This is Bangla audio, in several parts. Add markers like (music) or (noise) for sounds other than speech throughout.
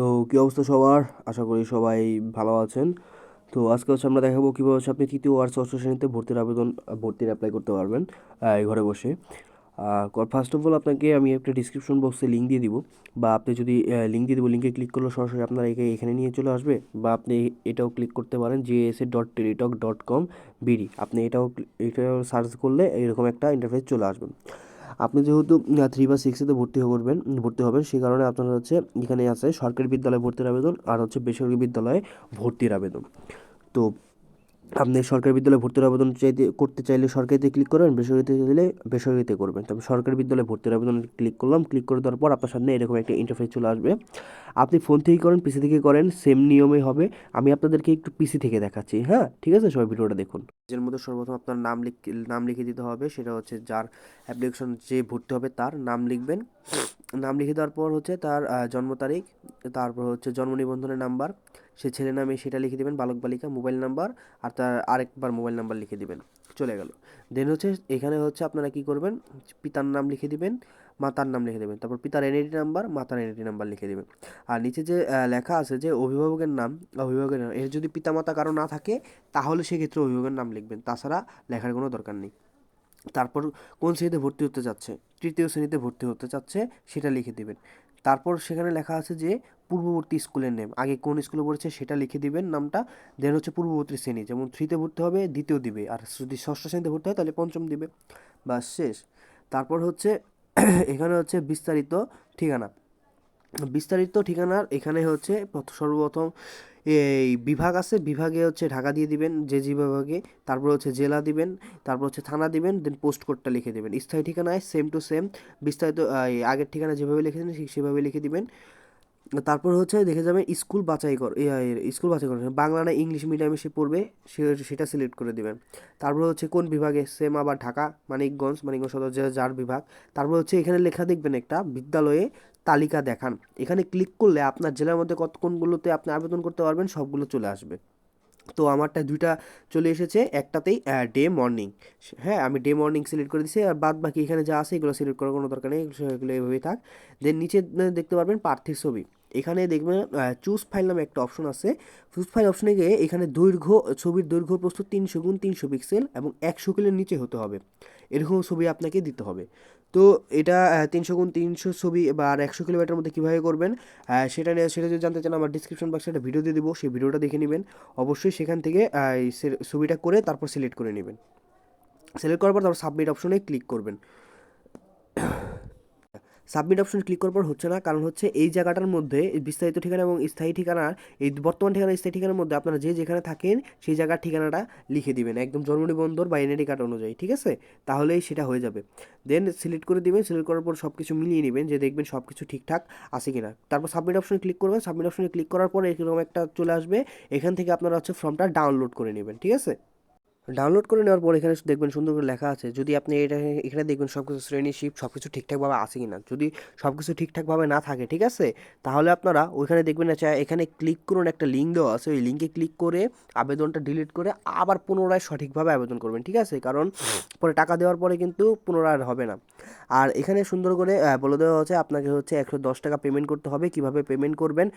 তো কী অবস্থা সবার? আশা করি সবাই ভালো আছেন। তো আজকে হচ্ছে আমরা দেখাবো কীভাবে হচ্ছে আপনি তৃতীয় আর ষষ্ঠ শ্রেণীতে ভর্তির আবেদন, ভর্তির অ্যাপ্লাই করতে পারবেন ঘরে বসে। ফার্স্ট অফ অল আপনাকে আমি একটা ডিসক্রিপশন বক্সে লিঙ্ক দিয়ে দিব, বা আপনি যদি লিঙ্ক দিয়ে দেবো লিঙ্কে ক্লিক করলে সরাসরি আপনার একে এখানে নিয়ে চলে আসবে, বা আপনি এটাও ক্লিক করতে পারেন GSA dot teletalk dot com BD আপনি এটাও এটাও সার্চ করলে এরকম একটা ইন্টারফেস চলে আসবে। আপনি যেহেতু থ্রি বা সিক্সেতে ভর্তি করবেন, ভর্তি হবেন সেই কারণে আপনার হচ্ছে এখানে আছে সরকারি বিদ্যালয়ে ভর্তির আবেদন আর হচ্ছে বেসরকারি বিদ্যালয়ে ভর্তির আবেদন। তো আপনি সরকারি বিদ্যালয়ে ভর্তির আবেদন চাইতে, করতে চাইলে সরকারিতে ক্লিক করবেন, বেসরকারিতে চাইলে বেসরকারিতে করবেন। তবে সরকারি বিদ্যালয়ে ভর্তির আবেদন ক্লিক করলাম ক্লিক করে দেওয়ার পর আপনার সামনে এরকম একটা ইন্টারফেস চলে আসবে। আপনি ফোন থেকেই করেন পিসি থেকে করেন সেম নিয়মে হবে। আমি আপনাদেরকে একটু পিসি থেকে দেখাচ্ছি হ্যাঁ? ঠিক আছে? সবাই ভিডিওটা দেখুন। এর মধ্যে সর্বপ্রথম আপনার নাম লিখ, নাম লিখে দিতে হবে। সেটা হচ্ছে যার অ্যাপ্লিকেশন যে ভর্তি হবে তার নাম লিখবেন। নাম লিখে দেওয়ার পর হচ্ছে তার জন্ম তারিখ, তারপর হচ্ছে জন্ম নিবন্ধনের নাম্বার সে ছেলে নামে সেটা লিখে দেবেন, বালক বালিকা মোবাইল নাম্বার আর তার আরেকবার মোবাইল নাম্বার লিখে দেবেন। চলে গেল। দেন হচ্ছে এখানে হচ্ছে আপনারা কি করবেন? পিতার নাম লিখে দিবেন, মাতার নাম লিখে দেবেন। তারপর পিতার এনআইডি নাম্বার মাতার এনআইডি নাম্বার লিখে দেবেন। আর নিচে যে লেখা আছে যে অভিভাবকের নাম অভিভাবকের নাম, এর যদি পিতামাতা কারও না থাকে, তাহলে সেক্ষেত্রে অভিভাবকের নাম লিখবেন। তাছাড়া লেখার কোনো দরকার নেই। তারপর কোন শ্রেণীতে ভর্তি হতে চাচ্ছে তৃতীয় শ্রেণীতে ভর্তি হতে চাচ্ছে, সেটা লিখে দেবেন। তারপর সেখানে লেখা আছে যে, পূর্ববর্তী স্কুলের নেম আগে কোন স্কুলে পড়েছে সেটা লিখে দিবেন নামটা দেন হচ্ছে পূর্ববর্তী শ্রেণি, যেমন থ্রিতে ভর্তি হবে, দ্বিতীয় দিবে, আর যদি ষষ্ঠ শ্রেণীতে ভর্তি হয় তাহলে পঞ্চম দিবে। বা শেষ। তারপর হচ্ছে, (clears throat) এখানে হচ্ছে বিস্তারিত ঠিকানা। বিস্তারিত ঠিকানার এখানে হচ্ছে প্রথ- সর্বপ্রথম এই বিভাগ আছে, বিভাগে হচ্ছে ঢাকা দিয়ে দিবেন, যে যে বিভাগে, তারপর হচ্ছে জেলা দিবেন, তারপর হচ্ছে থানা দিবেন দেন পোস্ট কোডটা লিখে দিবেন। স্থায়ী ঠিকানায় সেম টু সেম বিস্তারিত আগের ঠিকানা যেভাবে লিখেছেন ঠিক সেভাবে লিখে দিবেন। তারপর হচ্ছে দেখে যাবেন স্কুল বাছাই কর স্কুল বাছাই করেন বাংলা না ইংলিশ মিডিয়ামে সে পড়বে, সে সেটা সিলেক্ট করে দেবেন। তারপর হচ্ছে কোন বিভাগে সেম আবার ঢাকা, মানিকগঞ্জ মানিকগঞ্জ সদর জেলা যার বিভাগ। তারপর হচ্ছে এখানে লেখা দেখবেন একটা বিদ্যালয়ে তালিকা দেখান। এখানে ক্লিক করলে আপনার জেলার মধ্যে কত কোনগুলোতে আপনি আবেদন করতে পারবেন সবগুলো চলে আসবে। তো আমারটা দুইটা চলে এসেছে, একটাতেই ডে মর্নিং হ্যাঁ আমি ডে মর্নিং সিলেক্ট করে দিচ্ছি আর বাদ বাকি এখানে যা আছে এগুলো সিলেক্ট করার কোনো দরকার নেই সেগুলো এভাবেই থাক। দেন নিচে দেখতে পারবেন প্রার্থীর ছবি। এখানে দেখবেন চুজ ফাইল নামে একটা অপশন আছে। চুজ ফাইল অপশনে গিয়ে এখানে দৈর্ঘ্য, ছবির দৈর্ঘ্য প্রস্তুত তিনশো গুণ তিনশো পিক্সেল এবং একশো কিলোর নিচে হতে হবে। এরকম ছবি আপনাকে দিতে হবে। তো এটা তিনশো গুণ তিনশো ছবি বা আর একশো কিলোমিটার মধ্যে কীভাবে করবেন সেটা নিয়ে, সেটা যদি জানতে চান, আমার ডিসক্রিপশন বক্সে একটা ভিডিও দিয়ে দেবো, সেই ভিডিওটা দেখে নেবেন। অবশ্যই সেখান থেকে ছবিটা করে তারপর সিলেক্ট করে নেবেন। সিলেক্ট করার পর তারপর সাবমিট অপশনে ক্লিক করবেন। সাবমিট অপশন ক্লিক করার পর হচ্ছে না, কারণ হচ্ছে এই জায়গাটার মধ্যে বিস্তারিত ঠিকানা এবং স্থায়ী ঠিকানার, এই বর্তমান ঠিকানা, স্থায়ী ঠিকানার মধ্যে আপনারা যে যেখানে থাকেন, সেই জায়গার ঠিকানাটা লিখে দিবেন। একদম জন্ম নিবন্ধন বা এনআইডি কার্ড অনুযায়ী, ঠিক আছে? তাহলেই সেটা হয়ে যাবে। দেন সিলেক্ট করে দিবেন সিলেক্ট করার পর সব কিছু মিলিয়ে নেবেন যে দেখবেন সব কিছু ঠিকঠাক আছে কিনা। তারপর সাবমিট অপশনে ক্লিক করবেন সাবমিট অপশনে ক্লিক করার পর এরকম একটা চলে আসবে। এখান থেকে আপনারা হচ্ছে ফর্মটা ডাউনলোড করে নেবেন, ঠিক আছে? ডাউনলোড করে নেওয়ার পর এখানে দেখবেন সুন্দর করে লেখা আছে, যদি আপনি এটা এখানে দেখবেন সব কিছু শ্রেণি শিপ সব কিছু ঠিকঠাকভাবে আছে কি না যদি সব কিছু ঠিকঠাকভাবে না থাকে, ঠিক আছে? তাহলে আপনারা ওইখানে দেখবেন আচ্ছা এখানে ক্লিক করুন একটা লিঙ্ক দেওয়া আছে, ওই লিঙ্কে ক্লিক করে আবেদনটা ডিলিট করে আবার পুনরায় সঠিকভাবে আবেদন করবেন, ঠিক আছে? কারণ পরে টাকা দেওয়ার পরে কিন্তু পুনরায় হবে না। আর এখানে সুন্দর করে বলে দেওয়া হচ্ছে আপনাকে হচ্ছে একশো দশ টাকা পেমেন্ট করতে হবে। কীভাবে পেমেন্ট করবেন?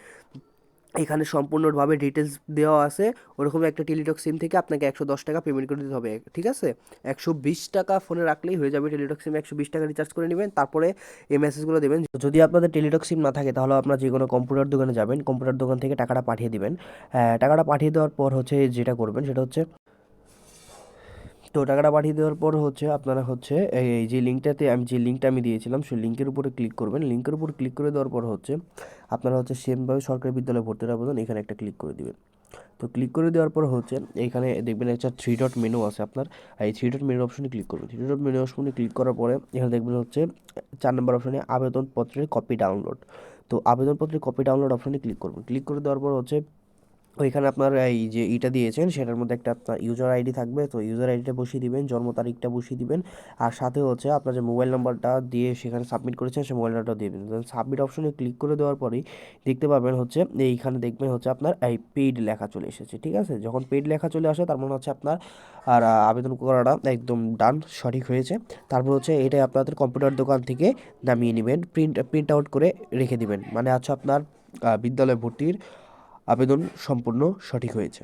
এখানে সম্পূর্ণভাবে ডিটেলস দেওয়া আছে। ওরকম একটা টেলিটক সিম থেকে আপনাকে একশো দশ টাকা পেমেন্ট করে দিতে হবে, ঠিক আছে? একশো বিশ টাকা ফোনে রাখলেই হয়ে যাবে টেলিটক সিম একশো বিশ টাকা রিচার্জ করে নেবেন, তারপরে এই মেসেজগুলো দেবেন। যদি আপনাদের টেলিটক সিম না থাকে, তাহলে আপনার যে কোনো কম্পিউটার দোকানে যাবেন কম্পিউটার দোকান থেকে টাকাটা পাঠিয়ে দিবেন। টাকাটা পাঠিয়ে দেওয়ার পর হচ্ছে যেটা করবেন, সেটা হচ্ছে তো টাকাটা পাঠিয়ে দেওয়ার পর হচ্ছে আপনারা হচ্ছে এই যে লিঙ্কটাতে আমি যে লিঙ্কটা আমি দিয়েছিলাম, সেই লিঙ্কের উপরে ক্লিক করবেন। লিঙ্কের উপর ক্লিক করে দেওয়ার পর হচ্ছে আপনারা হচ্ছে সেমভাবে সরকারি বিদ্যালয়ে ভর্তির আবেদন এখানে একটা ক্লিক করে দিবেন। তো ক্লিক করে দেওয়ার পর হচ্ছে, এখানে দেখবেন একটা থ্রি ডট মেনু আছে আপনার। এই থ্রি ডট মেনু অপশনে ক্লিক করবেন। থ্রি ডট মেনু অপশনে ক্লিক করার পরে, এখানে দেখবেন হচ্ছে চার নম্বর অপশনে আবেদনপত্রের কপি ডাউনলোড তো আবেদনপত্রের কপি ডাউনলোড অপশনে ক্লিক করবেন। ক্লিক করে দেওয়ার পর হচ্ছে ওইখানে আপনার, এই যে ইটা দিয়েছেন, সেটার মধ্যে একটা আপনার ইউজার আইডি থাকবে। তো ইউজার আইডিটা বসিয়ে দিবেন, জন্ম তারিখটা বসিয়ে দিবেন। আর সাথে হচ্ছে আপনার যে মোবাইল নাম্বারটা দিয়ে সেখানে সাবমিট করেছেন, সেই মোবাইল নাম্বারটা দিয়ে দেবেন। সাবমিট অপশনে ক্লিক করে দেওয়ার পরেই দেখতে পাবেন হচ্ছে, এইখানে দেখবেন হচ্ছে আপনার, এই পেইড লেখা চলে এসেছে, ঠিক আছে? যখন পেইড লেখা চলে আসে, তার মানে হচ্ছে আপনার, আর আবেদন করাটা একদম ডান সঠিক হয়েছে। তারপর হচ্ছে এটা আপনাদের কম্পিউটার দোকান থেকে নামিয়ে নেবেন প্রিন্ট প্রিন্ট আউট করে রেখে দিবেন। মানে হচ্ছে আপনার বিদ্যালয়ে ভর্তির আবেদন সম্পূর্ণ সঠিক হয়েছে।